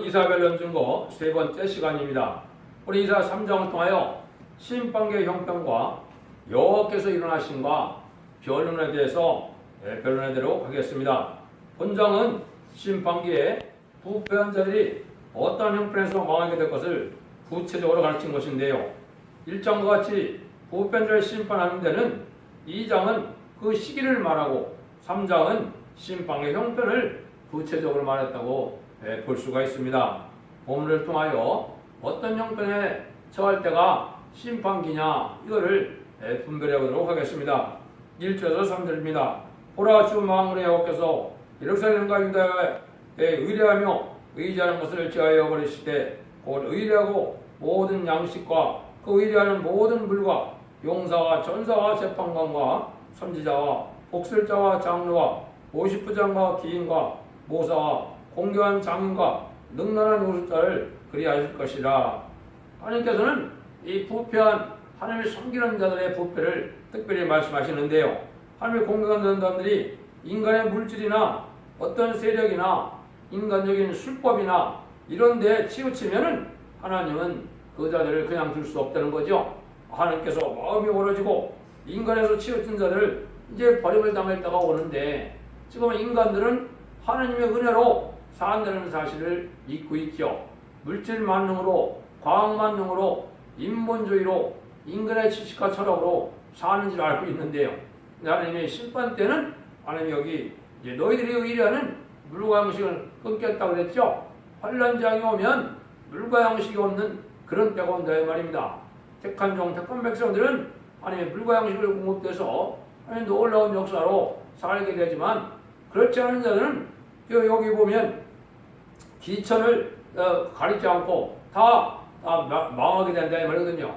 이사별 연준거 세 번째 시간입니다. 우리 이사 3장을 통하여 심판계 형편과 여호와께서 일어나신과 변론에 대해서 예, 변론하도록 하겠습니다. 본장은 심판기에 부패한 자들이 어떤 형편에서 망하게 될 것을 구체적으로 가르친 것인데요. 1장과 같이 부패한 자를 심판하는 데는 2장은 그 시기를 말하고 3장은 심판의 형편을 구체적으로 말했다고 예, 볼 수가 있습니다. 본문을 통하여 어떤 형편에 처할 때가 심판기냐 이거를 예, 분별해 보도록 하겠습니다. 1절에서 3절입니다. 보라 주 망군의 여호께서 예루살렘과 유다에 의뢰하며 의지하는 것을 제하여 버리시되 곧 의뢰하고 모든 양식과 그 의뢰하는 모든 물과 용사와 전사와 재판관과 선지자와 복술자와 장로와 오십부장과 기인과 모사와 공교한 장인과 능란한 우습자를 그리하실 것이라. 하나님께서는 이 부패한 하나님을 섬기는 자들의 부패를 특별히 말씀하시는데요. 하나님을 공경하는 사람들이 인간의 물질이나 어떤 세력이나 인간적인 술법이나 이런 데 치우치면은 하나님은 그 자들을 그냥 둘 수 없다는 거죠. 하나님께서 마음이 멀어지고 인간에서 치우친 자들을 이제 버림을 당할 때가 오는데 지금 인간들은 하나님의 은혜로 산다는 사실을 잊고 있죠. 물질 만능으로, 과학 만능으로, 인본주의로, 인간의 지식과 철학으로 사는 줄 알고 있는데요. 하나님의 심판 때는 하나님 여기 이제 너희들이 의뢰하는 물과 양식을 끊겠다고 그랬죠. 환란장이 오면 물과 양식이 없는 그런 때가 온다 이 말입니다. 택한 종, 택한 백성들은 하나님의 물과 양식을 공급돼서 하나님 놀라운 역사로 살게 되지만 그렇지 않은 자들은 여기 보면 기천을 어, 가리지 않고 다, 다 마- 망하게 된다 이 말이거든요.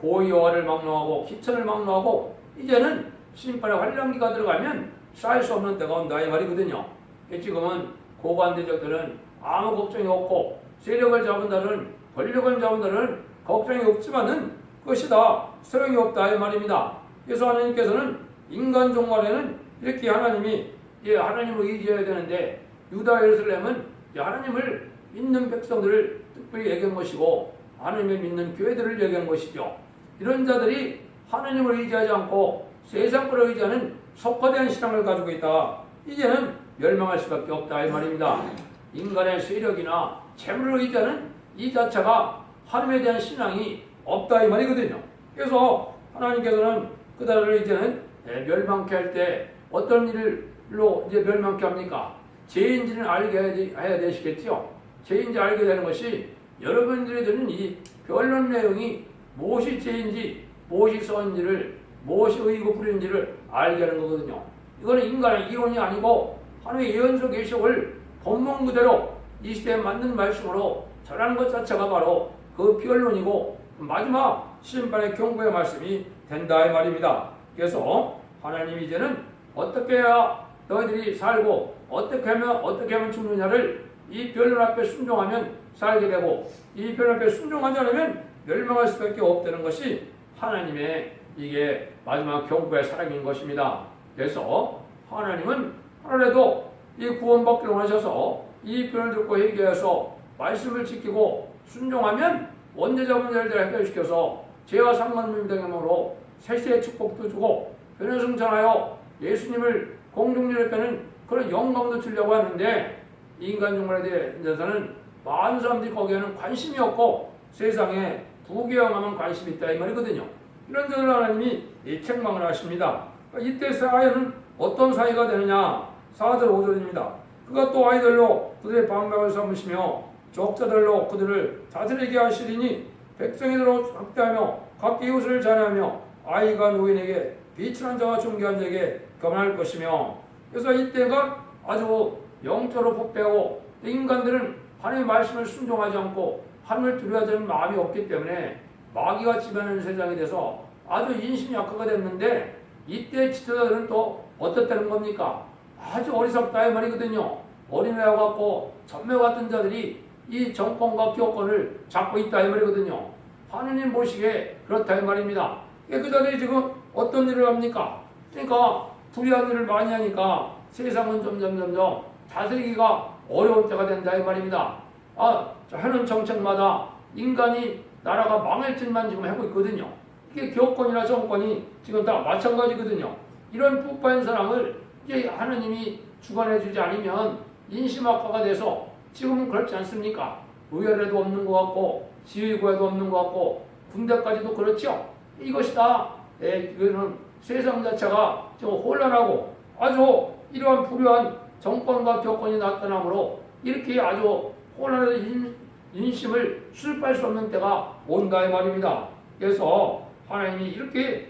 고여와를 막론하고 기천을 막론하고 이제는 심판의 환란기가 들어가면 쌓일 수 없는 때가 온다 이 말이거든요. 지금은 고관대적들은 아무 걱정이 없고 세력을 잡은 자는 권력을 잡은 자는 걱정이 없지만은 그것이 다 소용이 없다 이 말입니다. 그래서 하나님께서는 인간 종말에는 이렇게 하나님이 예, 하나님을 의지해야 되는데 유다 예루살렘은 이 하나님을 믿는 백성들을 특별히 얘기한 것이고 하나님을 믿는 교회들을 얘기한 것이죠. 이런 자들이 하나님을 의지하지 않고 세상 걸 의지하는 속화된 신앙을 가지고 있다. 이제는 멸망할 수밖에 없다 이 말입니다. 인간의 세력이나 재물을 의지하는 이 자체가 하나님에 대한 신앙이 없다 이 말이거든요. 그래서 하나님께서는 그들을 이제는 예, 멸망케 할 때 어떤 일로 이제 멸망케 합니까? 죄인지는 알게 해야, 되, 해야 되시겠죠. 죄인지 알게 되는 것이 여러분들이 듣는 이 변론 내용이 무엇이 죄인지 무엇이 선인지를 무엇이 의고 부인지를 알게 하는 거거든요. 이거는 인간의 이론이 아니고 하나님의 예언서 계시록을 본문 그대로 이 시대에 맞는 말씀으로 전하는 것 자체가 바로 그 변론이고 마지막 심판의 경고의 말씀이 된다 이 말입니다. 그래서 하나님이 이제는 어떻게 해야 너희들이 살고 어떻게 하면 어떻게 하면 죽느냐를 이 변론 앞에 순종하면 살게 되고 이 변론 앞에 순종하지 않으면 멸망할 수밖에 없다는 것이 하나님의 이게 마지막 경고의 사랑인 것입니다. 그래서 하나님은 하늘에도 이 구원받기를 원하셔서 이 변을 듣고 회개해서 말씀을 지키고 순종하면 원죄자분 자를 해결시켜서 죄와 상관없는 등으로 세세의 축복도 주고 변을 승천하여 예수님을 공중전에 빼는 그런 영광도 주려고 하는데 인간 종말에 대해서는 많은 사람들이 거기에는 관심이 없고 세상에 부귀영화만 관심이 있다 이 말이거든요. 이런 점을 하나님이 이 책망을 하십니다. 이때 사회는 어떤 사회가 되느냐? 4절 5절입니다. 그가 또 아이들로 그들의 방백을 삼으시며 적자들로 그들을 다스리게 하시리니 백성이들로 학대하며 각 이웃을 자네하며 아이가 노인에게 비천한 자와 존귀한 자에게 겸할 것이며 그래서 이때가 아주 영적으로 복되고 인간들은 하나님의 말씀을 순종하지 않고 하나님을 두려워하지 않는 마음이 없기 때문에 마귀가 지배하는 세상이 돼서 아주 인심이 약화가 됐는데 이때 지도자들은 또 어떻다는 겁니까? 아주 어리석다 이 말이거든요. 어린애와 같고 전매 같은 자들이 이 정권과 교권을 잡고 있다 이 말이거든요. 하느님 보시기에 그렇다 이 말입니다. 그 자들이 지금 어떤 일을 합니까? 그러니까 일을 많이 하니까 세상은 점점 점점 다스리기가 어려운 때가 된다 이 말입니다. 아, 하는 정책마다 인간이 나라가 망할 짓만 지금 하고 있거든요. 이게 교권이나 정권이 지금 다 마찬가지거든요. 이런 부패한 사람을 이제 하느님이 주관해 주지 않으면 인심학화가 돼서 지금은 그렇지 않습니까? 의회에도 없는 것 같고 지휘구에도 없는 것 같고 군대까지도 그렇죠. 이것이 다 예, 이거는 세상 자체가 좀 혼란하고 아주 이러한 불효한 정권과 교권이 나타나므로 이렇게 아주 혼란한 인, 인심을 수습할 수 없는 때가 온다 이 말입니다. 그래서 하나님이 이렇게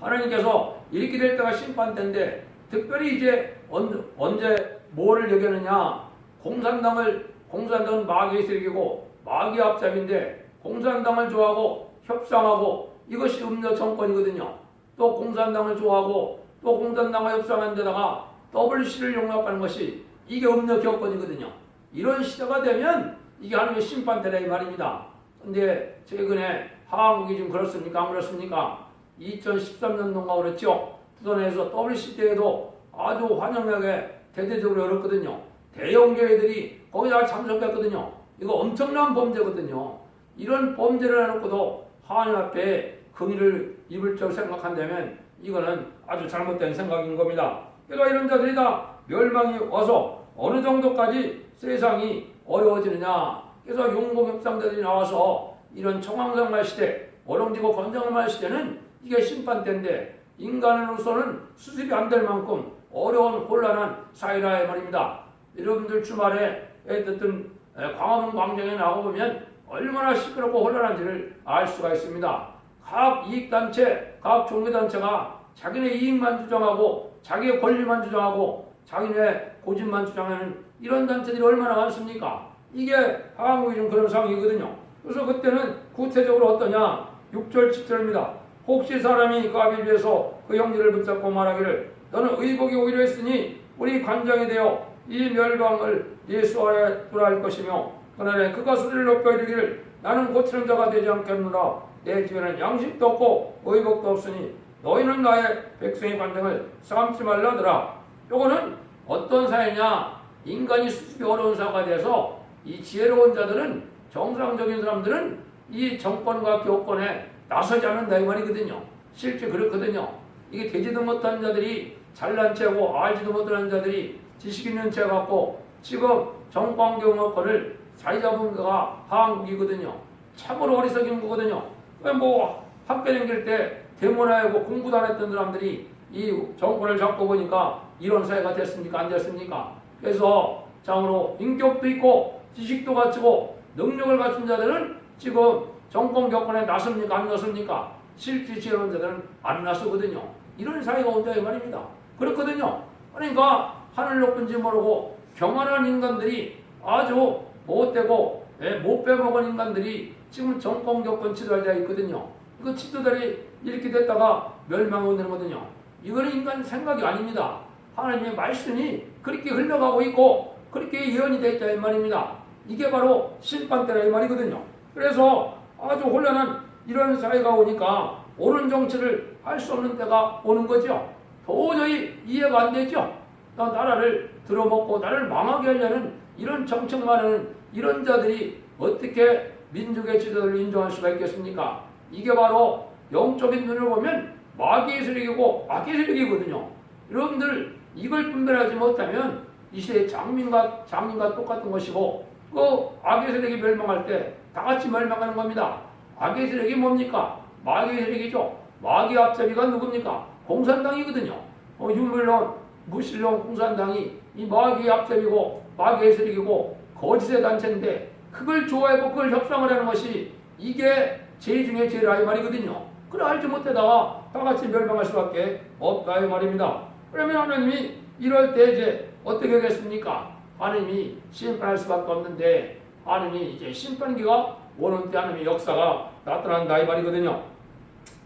하나님께서 이렇게 될 때가 심판 때인데 특별히 이제 언, 언제 뭐를 얘기하느냐 공산당을 공산당은 마귀의 세력이고 마귀 앞잡인데 공산당을 좋아하고 협상하고 이것이 음료 정권이거든요. 또 공산당을 좋아하고 또 공산당과 협상하는 데다가 WC를 용납하는 것이 이게 음료 교권이거든요. 이런 시대가 되면 이게 하나님의 심판대라 이 말입니다. 근데 최근에 한국이 좀 그렇습니까? 안 그렇습니까? 2013년도인가 그랬죠. 부산에서 WC 때에도 아주 환영하게 대대적으로 열었거든요. 대형 교회들이 거기다 참석했거든요. 이거 엄청난 범죄거든요. 이런 범죄를 해놓고도 하나님 앞에 긍의를 줄 생각한다면 이거는 아주 잘못된 생각인 겁니다. 그러니까 이런 자들이 다 멸망이 와서 어느 정도까지 세상이 어려워지느냐. 그래서 용공협상자들이 나와서 이런 청황상말 시대, 어렁지고 건장말 시대는 이게 심판 때인데 인간으로서는 수습이 안 될 만큼 어려운 곤란한 사회라 이 말입니다. 여러분들 주말에 어쨌든 광화문 광장에 나가보면 얼마나 시끄럽고 혼란한지를 알 수가 있습니다. 각 이익단체, 각 종교단체가 자기네 이익만 주장하고 자기의 권리만 주장하고 자기네 고집만 주장하는 이런 단체들이 얼마나 많습니까? 이게 한국이 좀 그런 상황이거든요. 그래서 그때는 구체적으로 어떠냐? 6절, 7절입니다. 혹시 사람이 그 아비를 위해서 그 형제를 붙잡고 말하기를 너는 의복이 오히려 했으니 우리 관장이 되어 이 멸망을 예수하여 할 것이며 그날에 그가 소리를 높여 이르기를 나는 고치는 자가 되지 않겠노라 내 집에는 양식도 없고 의복도 없으니 너희는 나의 백성의 관장을 삼지 말라더라 요거는 어떤 사회냐 인간이 수습이 어려운 사회가 돼서 이 지혜로운 자들은 정상적인 사람들은 이 정권과 교권에 나서지 않는다 이 말이거든요 실제 그렇거든요 이게 되지도 못한 자들이 잘난 체하고 알지도 못하는 자들이 지식 있는 채 갖고 지금 정권 경호권을 거가 한국이거든요. 참으로 어리석인 거거든요. 왜뭐 학교 다닐 때 대문화하고 공부도 안 했던 사람들이 이 정권을 잡고 보니까 이런 사회가 됐습니까? 안 됐습니까? 그래서 참으로 인격도 있고 지식도 갖추고 능력을 갖춘 자들은 지금 정권 교권에 나섭니까? 안 나섭니까? 지혜로운 자들은 안 나서거든요. 이런 사회가 온다 이 말입니다. 그렇거든요. 그러니까 하늘 높은지 모르고 경안한 인간들이 아주 못되고 예, 못 빼먹은 인간들이 지금 정권 교권 지도자 있거든요. 이거 지도자들이 이렇게 됐다가 멸망을 되거든요. 이거는 인간 생각이 아닙니다. 하나님의 말씀이 그렇게 흘러가고 있고 그렇게 예언이 되어 있다 이 말입니다. 이게 바로 심판 때라 이 말이거든요. 그래서 아주 혼란한 이런 사회가 오니까 옳은 정치를 할 수 없는 때가 오는 거죠. 도저히 이해가 안 되죠. 또 나라를 들어먹고 나를 망하게 하려는 이런 정책만 하는 이런 자들이 어떻게 민족의 지도를 인정할 수가 있겠습니까? 이게 바로 영적인 눈으로 보면 마귀의 세력이고 악의 세력이거든요. 여러분들 이걸 분별하지 못하면 이 시대의 장민과 장민과 똑같은 것이고 그 악의 세력이 멸망할 때 다 같이 멸망하는 겁니다. 악의 세력이 뭡니까? 마귀의 세력이죠. 마귀 앞잡이가 누굽니까? 공산당이거든요. 어, 유물론, 무신론, 공산당이 이 마귀의 앞잡이고 마귀의 세력이고 거짓의 단체인데 그걸 좋아하고 그걸 협상을 하는 것이 이게 제일 중에 제일 아이 말이거든요. 그걸 알지 못하다가 다 같이 멸망할 수밖에 없다 이 말입니다. 그러면 하나님이 이럴 때 이제 어떻게 하겠습니까? 하나님이 심판할 수밖에 없는데 하나님이 이제 심판기가 오는 때 하나님의 역사가 나타난다 이 말이거든요.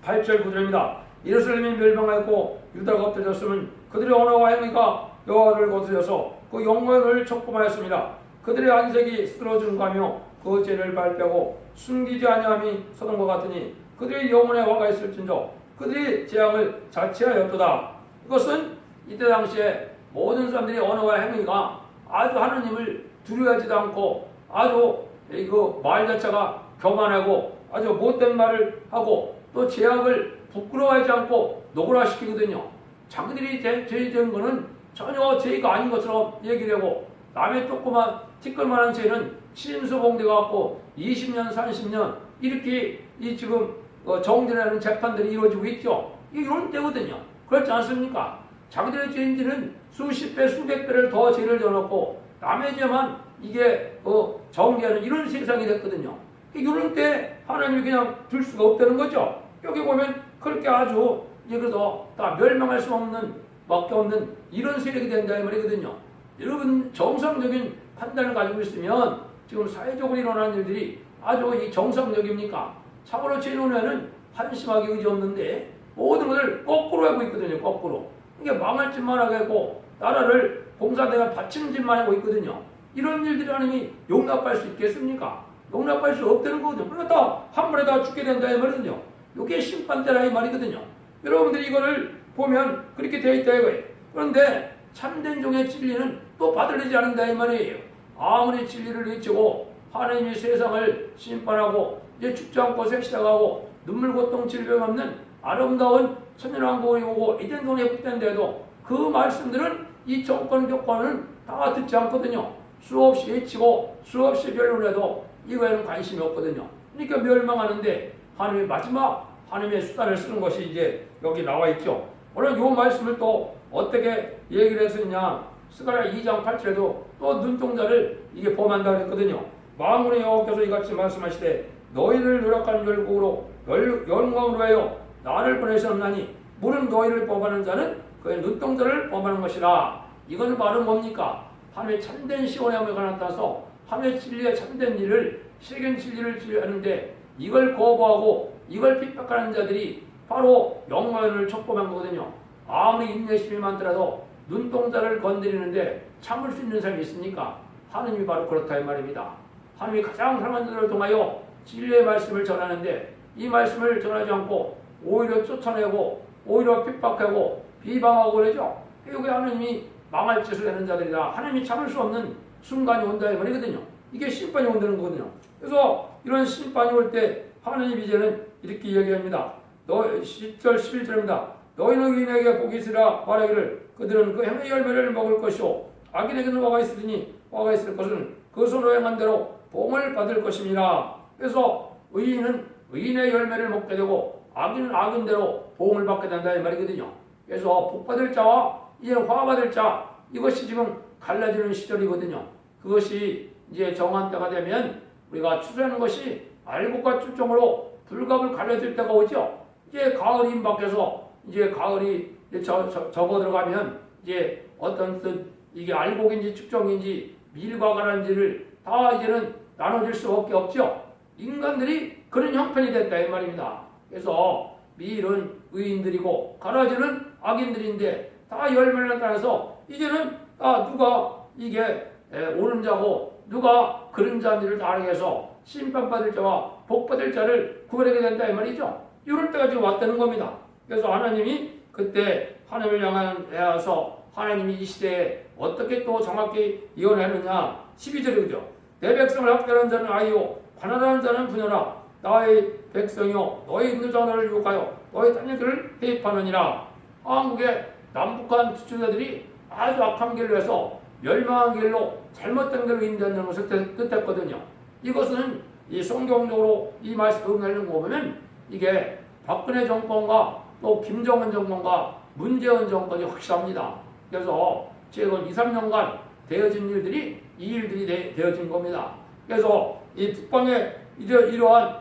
8절 9절입니다. 예루살렘이 멸망하였고 유다가 엎드렸으면 그들의 언어와 행위가 여호와를 거스려서 그 영광을 촉구하였습니다. 그들의 안색이 쓰러진가며 그 죄를 발표하고 숨기지 아니함이 서동과 같으니 그들의 영혼에 화가 있을진저 그들이 재앙을 자취하였도다. 이것은 이때 당시에 모든 사람들의 언어와 행위가 아주 하느님을 두려워하지도 않고 아주 이거 말 자체가 교만하고 아주 못된 말을 하고 또 제약을 부끄러워하지 않고 노골화시키거든요. 자기들이 제- 죄된 거는 전혀 죄가 아닌 것처럼 얘기를 하고 남의 조그만 티끌만한 죄는 침수봉대 갖고 20년, 30년 이렇게 이 지금 어, 정진하는 재판들이 이루어지고 있죠. 이런 때거든요. 그렇지 않습니까? 자기들의 죄인들은 수십 배, 수백 배를 더 죄를 져놓고 남의 죄만 이게 어, 정리하는 이런 세상이 됐거든요. 이런 때 하나님이 그냥 둘 수가 없다는 거죠. 여기 보면 그렇게 아주 그래서 다 멸망할 수 없는 밖에 없는 이런 세력이 된다 이 말이거든요. 여러분 정상적인 판단을 가지고 있으면 지금 사회적으로 일어나는 일들이 아주 이 정상적입니까? 참으로 제 눈에는 한심하게 의지 없는데 모든 것을 거꾸로 하고 있거든요. 거꾸로. 이게 망할 짓만 하고 나라를 봉사대가 바치는 짓만 하고 있거든요. 이런 일들이 하나님이 용납할 수 있겠습니까? 용납할 수 없다는 거거든요. 그러다 한 번에 다 죽게 된다 이 말이거든요. 이게 심판대라 이 말이거든요. 여러분들이 이거를 보면 그렇게 되어 있다 이거예요. 그런데 참된 종의 진리는 또 받아들이지 않는다 이 말이에요. 아무리 진리를 외치고 하나님이 세상을 심판하고 이제 죽지 않고 색시다가고 눈물 고통 질병 없는 아름다운 천연왕국이 오고 이전 동에 복된데도 그 말씀들은 이 정권 교권은 다 듣지 않거든요. 수없이 외치고 수없이 변론을 해도 이거에는 관심이 없거든요. 그러니까 멸망하는데 하나님의 마지막 하나님의 수단을 쓰는 것이 이제 여기 나와 있죠. 오늘 이 말씀을 또 어떻게 얘기를 했었냐. 스가랴 2장 8절에도 또 눈동자를 이게 범한다 그랬거든요. 마음으로 여호와께서 이같이 말씀하시되 너희를 노력하는 열국으로 열, 영광으로 하여 나를 보내셨나니 물은 너희를 범하는 자는 그의 눈동자를 범하는 것이라. 이거는 말은 뭡니까? 하나님의 참된 시원함을 나타나서 하나님의 진리의 참된 일을 실견 진리를 하는데 이걸 거부하고 이걸 핍박하는 자들이 바로 영광을 촉범한 거거든요. 아무리 인내심이 많더라도 눈동자를 건드리는데 참을 수 있는 사람이 있습니까? 하느님이 바로 그렇다 이 말입니다. 하느님이 가장 사랑하는 자를 통하여 진리의 말씀을 전하는데 이 말씀을 전하지 않고 오히려 쫓아내고 오히려 핍박하고 비방하고 그러죠. 이게 하느님이 망할 짓을 하는 자들이다. 하느님이 참을 수 없는 순간이 온다 이 말이거든요. 이게 심판이 온다는 거거든요. 그래서 이런 심판이 올 때 하느님 이제는 이렇게 이야기합니다. 너 10절 11절입니다. 너희는 의인에게 복이 있으라 말하기를 그들은 그 행의 열매를 먹을 것이요 악인에게는 화가 있으니 화가 있을 것은 그 손으로 행한 대로 복을 받을 것입니다. 그래서 의인은 의인의 열매를 먹게 되고 악인은 악인대로 복을 받게 된다 이 말이거든요. 그래서 복 받을 자와 이제 화 받을 자 이것이 지금 갈라지는 시절이거든요. 그것이 이제 정한 때가 되면 우리가 추수하는 것이 알곡과 추종으로 불갑을 갈라질 때가 오죠. 이제 가을이 임박해서 이제 가을이 접어 들어가면 이제 어떤 뜻 이게 알곡인지 축종인지 밀과 가라인지를 다 이제는 나눠질 수밖에 없죠. 인간들이 그런 형편이 됐다 이 말입니다. 그래서 밀은 의인들이고 가라지는 악인들인데 다 열매를 따라서 이제는 아 누가 이게 에, 옳은 자고 누가 자들을 다르게 해서 심판받을 자와 복받을 자를 구별하게 된다 이 말이죠. 이럴 때가 지금 왔다는 겁니다. 그래서 하나님이 그때 하나님을 향하여서 하나님이 이 시대에 어떻게 또 정확히 예언하느냐 12절이죠. 내 백성을 학대하는 자는 아이요 관할하는 자는 부녀라 나의 백성이요 너희 있는 자를 유혹하여 너희 땅들을 대입하느니라 한국의 남북한 투자자들이 아주 악한 길로 해서 멸망한 길로 잘못된 길로 인도하는 것을 뜻- 뜻했거든요. 이것은 이 성경적으로 이 말씀을 응하는 거 보면 이게 박근혜 정권과 또 김정은 정권과 문재인 정권이 확실합니다. 그래서 최근 2, 3년간 되어진 일들이 이 일들이 되, 되어진 겁니다. 그래서 이 북방에 이제 이러한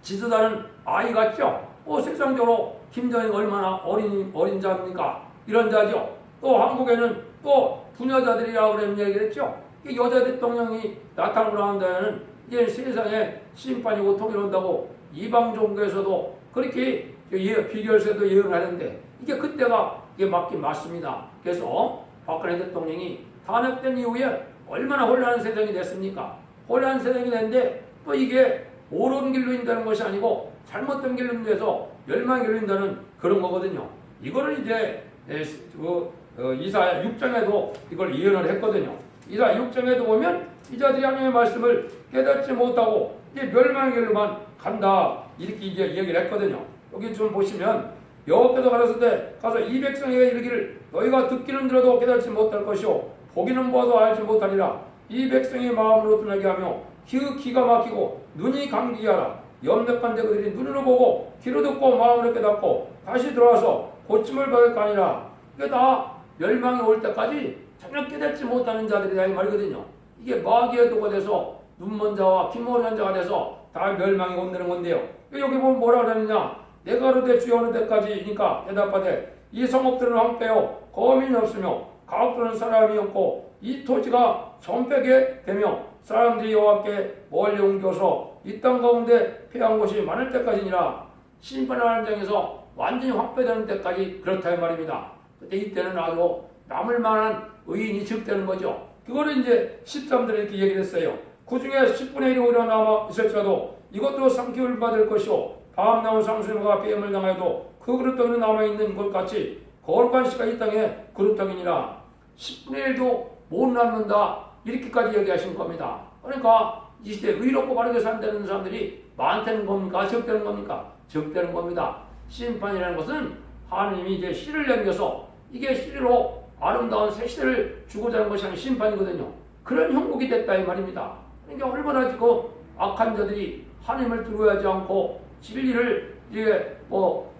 지도자는 아이 같죠? 어, 세상적으로 김정일 얼마나 어린, 어린 자입니까? 이런 자죠. 또 한국에는 또 부녀자들이라고 그런 얘기를 했죠. 이 여자 대통령이 나타나고 한 데는 이제 세상에 심판이 고통이 온다고 이방 종교에서도 그렇게 예, 비결세도 예언하는데 이게 그때가 이게 맞긴 맞습니다. 그래서 박근혜 대통령이 탄핵된 이후에 얼마나 혼란한 세상이 됐습니까? 혼란한 세상이 됐는데 또 이게 옳은 길로 인다는 것이 아니고 잘못된 길로 인해서 멸망의 길로 인다는 그런 거거든요. 이거를 이제 에, 그, 어, 이사 6장에도 이걸 예언을 했거든요. 이자 6장에도 보면 이 자들이 하나님의 말씀을 깨닫지 못하고 이제 멸망의 길로만 간다 이렇게 이제 얘기를 했거든요. 여기 좀 보시면 여호와께서 가라사대 때 가서 이 백성에게 이르기를 너희가 듣기는 들어도 깨닫지 못할 것이요 보기는 보아도 알지 못하리라 이 백성의 마음으로 떠나게 하며 그 기가 막히고 눈이 감기게 하라 염려한 자들이 눈으로 보고 귀로 듣고 마음으로 깨닫고 다시 들어와서 고침을 받을 거 아니라 이게 다 멸망이 올 때까지 전혀 깨닫지 못하는 자들이다 이 말이거든요. 이게 마귀의 도가 돼서 눈먼 자와 귀모르는 자가 돼서 다 멸망이 온다는 건데요. 여기 보면 뭐라 그러느냐 내가 그르되 주여 어느 때까지니까 대답하되 이 성읍들은 황폐요 거민이 없으며 가옥들은 사람이 없고 이 토지가 전폐게 되며 사람들이 여호와께 멀리 옮겨서 이 땅 가운데 패한 곳이 많을 때까지니라 심판하는 장에서 완전히 확배되는 때까지 그렇다 이 말입니다. 그때 이때는 아주 남을 만한 의인이 적되는 거죠. 그거를 이제 13절에 이렇게 얘기를 했어요. 그 중에 10분의 1이 오려 남아 있을지라도 이것도 삼키울 받을 것이요 다음 나온 상수님과 뱀을 당하여도 그 그릇덩이는 남아있는 것 같이 거룩한 씨가 이 땅에 그릇덩이니라 10분의 1도 못 남는다 이렇게까지 얘기하신 겁니다. 그러니까 이 시대 의롭고 바르게 산다는 사람들이 많다는 겁니까? 적다는 겁니까? 적다는 겁니다. 심판이라는 것은 하나님이 이제 씨를 남겨서 이게 씨로 아름다운 새 씨를 주고자 하는 것이 아니라 심판이거든요. 그런 형국이 됐다 이 말입니다. 그러니까 얼마나 지금 악한 자들이 하나님을 두려워하지 않고 진리를 이게 뭐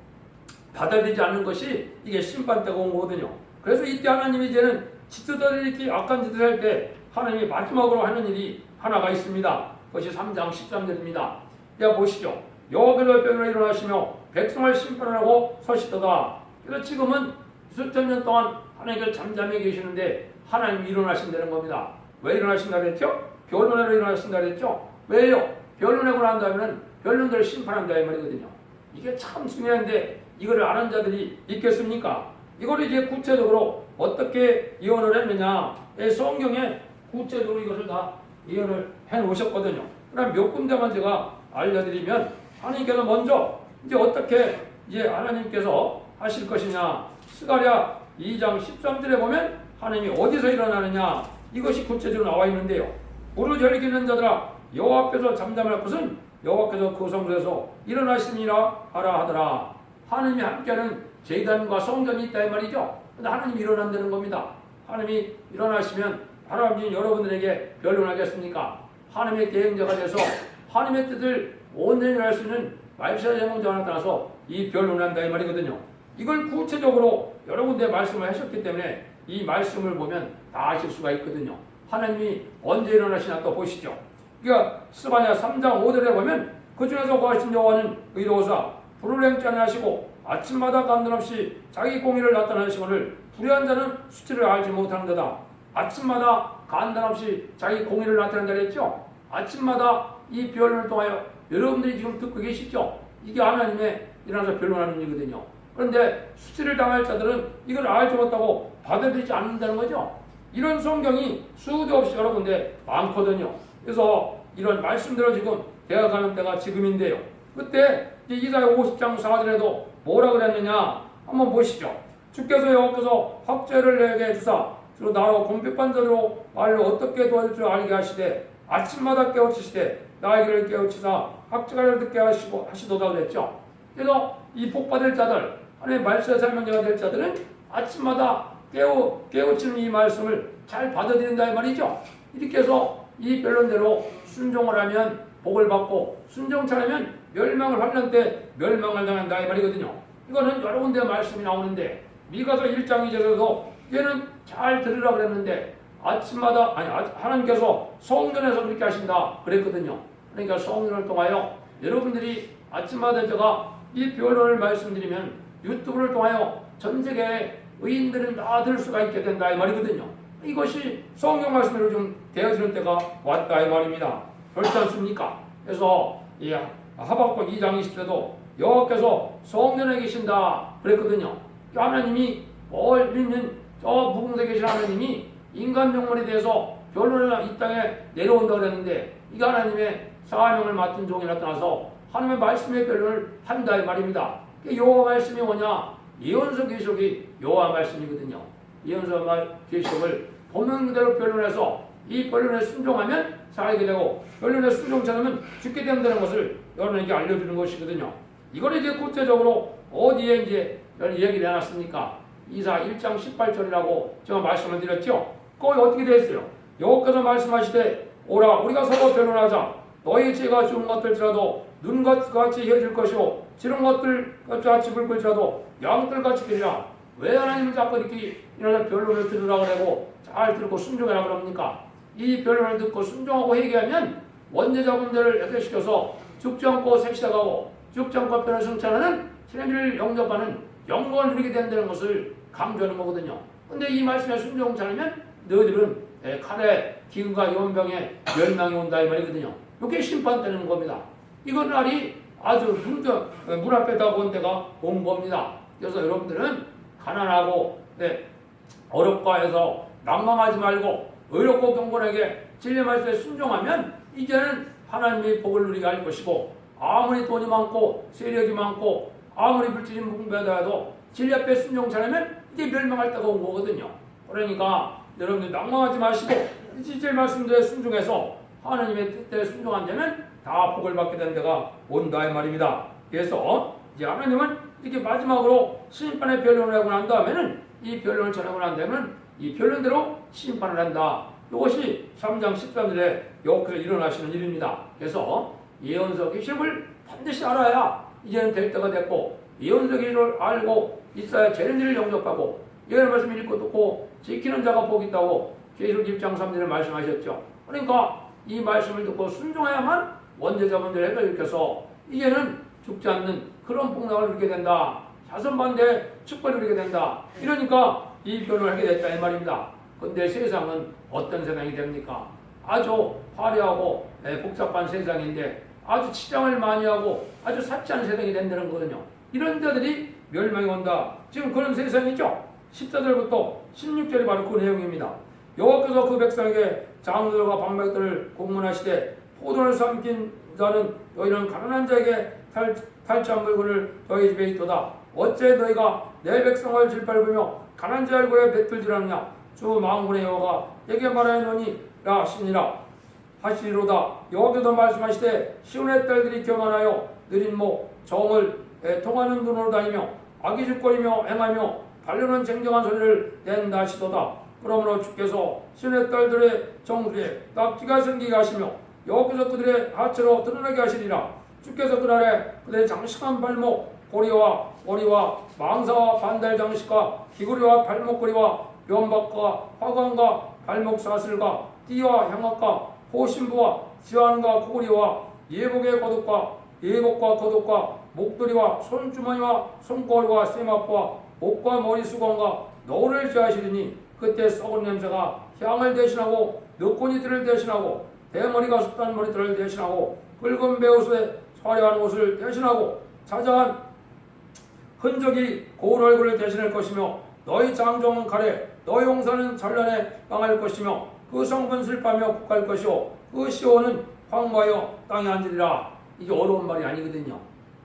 받아들이지 않는 것이 이게 심판 때가 온 거거든요. 그래서 이때 하나님이 이제는 지도자들이 이렇게 악한 짓을 할 때 하나님이 마지막으로 하는 일이 하나가 있습니다. 그것이 3장 13절입니다. 자 보시죠. 여호와께서 병으로 일어나시며 백성을 심판하고 서시도다. 그래서 지금은 수천 년 동안 하나님께서 잠잠히 계시는데 하나님이 일어나신다는 겁니다. 왜 일어나신다 그랬죠? 변론으로 일어나신다 그랬죠? 왜요? 변론하고 난 다음에는 변론들을 심판한다 이 말이거든요. 이게 참 중요한데 이거를 아는 자들이 있겠습니까? 이거를 이제 구체적으로 어떻게 예언을 했느냐? 이 성경에 구체적으로 이것을 다 예언을 해 놓으셨거든요. 그럼 몇 군데만 제가 알려드리면 하나님께서 먼저 이제 어떻게 이제 하나님께서 하실 것이냐? 스가랴 2장 13절에 보면 하나님이 어디서 일어나느냐? 이것이 구체적으로 나와 있는데요. 무릎 열기는 자들아 여호와 앞에서 잠잠할 것은 여호와께서 그 성소에서 일어나시니라 하라 하더라. 하나님이 함께하는 제단과 성전이 있다 이 말이죠. 근데 하나님이 일어난다는 겁니다. 하나님이 일어나시면 하나님이 여러분들에게 변론하겠습니까? 하나님의 대행자가 돼서 하나님의 뜻을 온전히 할 수 있는 말세의 제공자가 나타나서 이 변론한다 이 말이거든요. 이걸 구체적으로 여러 군데 말씀을 하셨기 때문에 이 말씀을 보면 다 아실 수가 있거든요. 하나님이 언제 일어나시나 또 보시죠. 그러니까 스바냐 3장 5절에 보면 그 중에서 거하신 여호와는 의로우사 불을 행치 아니하시고 아침마다 간단없이 자기 공의를 나타내시거늘 불의한 자는 수치를 알지 못하는 데다 아침마다 간단없이 자기 공의를 나타낸다 그랬죠. 아침마다 이 변론을 통하여 여러분들이 지금 듣고 계시죠. 이게 하나님의 일어나서 변론하는 일이거든요. 그런데 수치를 당할 자들은 이걸 알지 못하고 받아들이지 않는다는 거죠. 이런 성경이 수도 없이 여러 군데 많거든요. 그래서 이런 말씀대로 지금 대화가는 때가 지금인데요. 그때 이사야 50장 4절에도 뭐라 그랬느냐 한번 보시죠. 주께서 여호와께서 확죄를 내게 주사 주로 나로 공백한 자로 말로 어떻게 도와줄 줄 알게 하시되 아침마다 깨우치시되 나에게를 깨우치사 학자를 듣게 하시고 하시도다 그랬죠. 그래서 이 복받을 자들 하나님의 말씀의 설명자가 될 자들은 아침마다 깨우 깨우치는 이 말씀을 잘 받아들인다 이 말이죠. 이렇게 해서 이 변론대로 순종을 하면 복을 받고 순종치 않으면 멸망을 환란 때 멸망을 당한다 이 말이거든요. 이거는 여러 군데 말씀이 나오는데 미가서 1장 2절에도 얘는 잘 들으라 그랬는데 아침마다 아니 아- 하나님께서 성전에서 그렇게 하신다 그랬거든요. 그러니까 성전을 통하여 여러분들이 아침마다 제가 이 변론을 말씀드리면 유튜브를 통하여 전 세계 의인들은 다 들을 수가 있게 된다 이 말이거든요. 이것이 성경 말씀으로 좀 되어지는 때가 왔다 이 말입니다. 그렇지 않습니까? 그래서 이 하박국 2장 20절에도 여호와께서 성전에 계신다 그랬거든요. 하나님이 멀리 있는 저 무궁에 계신 하나님이 인간 영혼에 대해서 변론을 이 땅에 내려온다 그랬는데 이 하나님의 사명을 맡은 종이 나타나서 하나님의 말씀의 변론을 한다 이 말입니다. 여호와 말씀이 뭐냐? 예언서 계시록이 여호와 말씀이거든요. 예언서 말 계시록을 법명대로 변론해서 이 변론에 순종하면 살게 되고 변론에 순종치 않으면 죽게 된다는 것을 여러분에게 알려주는 것이거든요. 이걸 이제 구체적으로 어디에 이제 얘기를 해놨습니까? 이사 1장 18절이라고 제가 말씀을 드렸죠. 거기 어떻게 되었어요? 여호께서 말씀하시되 오라 우리가 서로 변론하자 너희 죄가 좋은 것들지라도 눈것 같이 헤어질 것이요 지른 것들 같이 붉을지라도 양들 같이 되리라 왜 하나님은 자꾸 이렇게 이런 변론을 들으라고 그러고 잘 들고 순종해라 그럽니까? 이 변론을 듣고 순종하고 회개하면 원죄자 분들을 해결시켜서 죽지 않고 색시다가고 죽지 않고 변을 승천하는 하나님을 영접하는 영광을 누리게 된다는 것을 강조하는 거거든요. 근데 이 말씀에 순종치 않으면 너희들은 에, 칼에 기근과 연병에 멸망이 온다 이 말이거든요. 이게 심판되는 겁니다. 이건 날이 아주 문, 문 앞에다 본 데가 온 겁니다. 그래서 여러분들은 가난하고 네, 어렵고 해서 낭망하지 말고 의롭고 경건하게 진리 말씀에 순종하면 이제는 하나님의 복을 누리게 할 것이고 아무리 돈이 많고 세력이 많고 아무리 물질이 풍부하더라도 진리 앞에 순종치 않으면 이제 멸망할 때가 온 거거든요. 그러니까 여러분들 낭망하지 마시고 진짜 말씀대로 순종해서 하나님의 뜻대로 순종한다면 다 복을 받게 되는 데가 온다 이 말입니다. 그래서 이제 하나님은 이렇게 마지막으로 심판의 변론을 하고 난 다음에는 이 변론을 전하고 난 다음에는 이 변론대로 심판을 한다. 이것이 3장 13절에 여호께서 일어나시는 일입니다. 그래서 예언서 기심을 반드시 알아야 이제는 될 때가 됐고 예언서 기를 알고 있어야 죄인들을 영접하고 예언의 말씀 읽고 듣고 지키는 자가 복이 있다고 계시록 1장 3절에 말씀하셨죠. 그러니까 이 말씀을 듣고 순종해야만 원죄자분들을 해결시켜서 이제는 죽지 않는 그런 복락을 누리게 된다. 자선반대 축복을 누리게 된다. 이러니까 이 변을 하게 됐다 이 말입니다. 근데 세상은 어떤 세상이 됩니까? 아주 화려하고 예, 복잡한 세상인데 아주 치장을 많이 하고 아주 사치한 세상이 된다는 거거든요. 이런 자들이 멸망이 온다. 지금 그런 세상이죠. 14절부터 16절이 바로 그 내용입니다. 여호와께서 그 백성에게 장들과 방백들을 공문하시되 포도를 삼킨 자는 너희는 가난한 자에게 탈, 탈취한 물건을 너희 집에 있도다. 어째 너희가 내 백성을 질밟으며 가난한 자 얼굴에 뱉을지라느냐? 주 망군의 여호와가 내게 말하노니 라 하시니라. 하시리로다. 여호와께서 말씀하시되 시온의 딸들이 교만하여 느린 목 정을 에, 통하는 눈으로 다니며 악의죽거리며 행하며 반려는 쟁쟁한 소리를 낸다 하시도다. 그러므로 주께서 시온의 딸들의 정들에 낙지가 생기게 하시며 여호께서 그들의 하체로 드러나게 하시리라 주께서 그날에 그들의 장식한 발목 고리와 머리와 망사와 반달 장식과 귀고리와 발목고리와 면박과 화관과 발목 사슬과 띠와 향악과 호신부와 지환과 고리와 예복의 거독과 예복과 거독과 목도리와 손주머니와 손거리와 세마포와 목과 머리 수건과 너울을 제하시리니 그때 썩은 냄새가 향을 대신하고 너꼬니들을 대신하고 대머리가 숱한 머리들을 대신하고 붉은 배옷에 화려한 옷을 대신하고 자자한 흔적이 고운 얼굴을 대신할 것이며 너희 장정은 가래 너희 용사는 전란에 망할 것이며 그 성분 슬퍼하며 국할 것이요 그 시온은 황무하여 땅에 앉으리라. 이게 어려운 말이 아니거든요.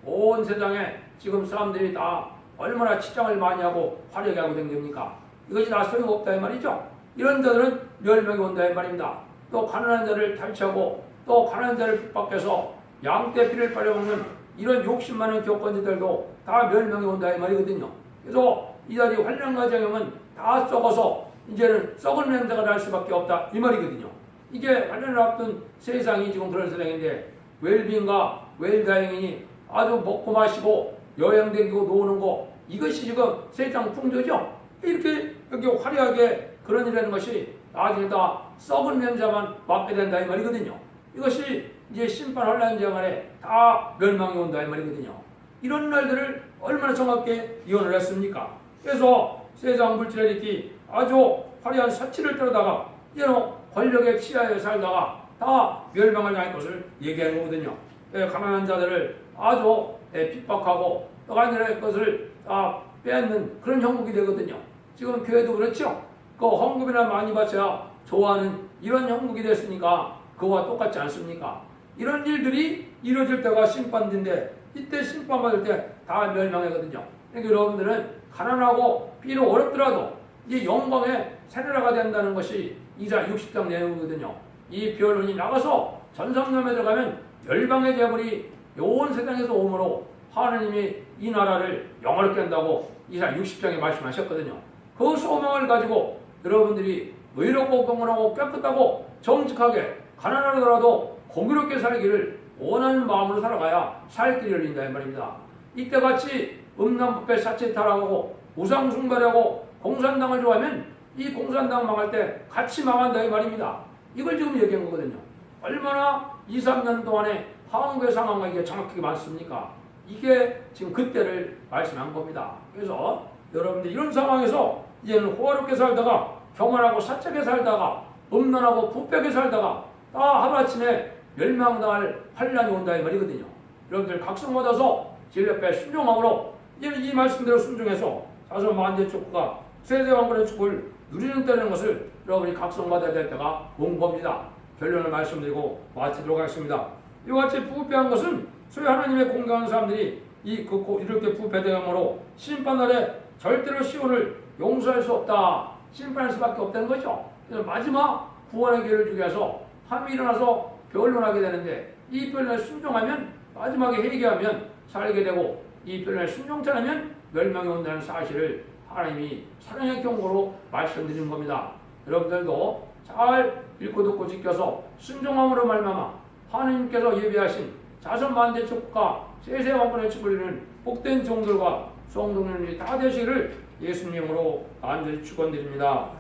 온 세상에 지금 사람들이 다 얼마나 치장을 많이 하고 화려하게 하고 댕깁니까? 이것이 다 소용없다 이 말이죠. 이런 자들은 멸망이 온다 이 말입니다. 또 가난한 자를 탈취하고 또 가난한 자를 핍박해서 양떼 피를 빨려먹는 이런 욕심 많은 교권자들도 다 멸망이 온다 이 말이거든요. 그래서 이 자리 환란과 장염은 다 썩어서 이제는 썩은 냄새가 날 수밖에 없다 이 말이거든요. 이게 환란을 앞둔 세상이 지금 그런 세상인데 웰빙과 웰다잉이니 아주 먹고 마시고 여행 다니고 노는 거 이것이 지금 세상 풍조죠. 이렇게 여기 화려하게 그런 일하는 것이 나중에 다 썩은 냄새만 맡게 된다 이 말이거든요. 이것이 이제 심판 환란 장안에 다 멸망이 온다 이 말이거든요. 이런 날들을 얼마나 정확하게 예언을 했습니까? 그래서 세상 물질에 이렇게 아주 화려한 사치를 떨어다가 이런 권력의 치하에 살다가 다 멸망을 당할 것을 얘기하는 거거든요. 예, 가난한 자들을 아주 예, 핍박하고 떠가는 것을 다 빼앗는 그런 형국이 되거든요. 지금 교회도 그렇죠. 그 헌금이나 많이 바쳐야 좋아하는 이런 형국이 됐으니까 그와 똑같지 않습니까? 이런 일들이 이루어질 때가 심판인데 이때 심판받을 때 다 멸망하거든요. 그러니까 여러분들은 가난하고 비록 어렵더라도 이 영광의 세례라가 된다는 것이 이자 60장 내용이거든요. 이 변론이 나가서 전성남에 들어가면 열방의 재물이 온 세상에서 오므로 하나님이 이 나라를 영화롭게 한다고 이사 60장에 말씀하셨거든요. 그 소망을 가지고 여러분들이 의롭고 경건하고 깨끗하고 정직하게 가난하더라도 공유롭게 살기를 원하는 마음으로 살아가야 살 길이 열린다 이 말입니다. 이때같이 음란부패 사치타락하고 우상숭배하고 공산당을 좋아하면 이 공산당 망할 때 같이 망한다 이 말입니다. 이걸 지금 얘기한 거거든요. 얼마나 2, 3년 동안에 한국의 상황과 이게 정확하게 맞습니까? 이게 지금 그때를 말씀한 겁니다. 그래서 여러분들 이런 상황에서 이제는 호화롭게 살다가 경건하고 사책에 살다가 음란하고 부패하게 살다가 다 하루아침에 멸망당할 환란이 온다 이 말이거든요. 여러분들 각성 받아서 진리앞에 순종함으로 이제는 이 말씀대로 순종해서 자손 만대 축구가 세대 왕권의 축복을 누리는 때라는 것을 여러분이 각성 받아야 될 때가 온 겁니다. 결론을 말씀드리고 마치도록 하겠습니다. 이와 같이 부패한 것은 소위 하나님의 공경하는 사람들이 이 그, 이렇게 부패되므로 심판날에 절대로 시온을 용서할 수 없다. 심판할 수밖에 없다는 거죠. 그래서 마지막 구원의 기회를 주기 위해서 함이 일어나서 변론하게 되는데 이 변론에 순종하면 마지막에 회개하면 살게 되고 이 변론에 순종치 않으면 멸망이 온다는 사실을 하나님이 사랑의 경고로 말씀드리는 겁니다. 여러분들도 잘 읽고 듣고 지켜서 순종함으로 말미암아 하나님께서 예비하신 자선 만대 축복과 세세 왕권의 축복을 이루는 복된 종들과 성도님이 다 되시기를 예수님으로 간절히 축원드립니다.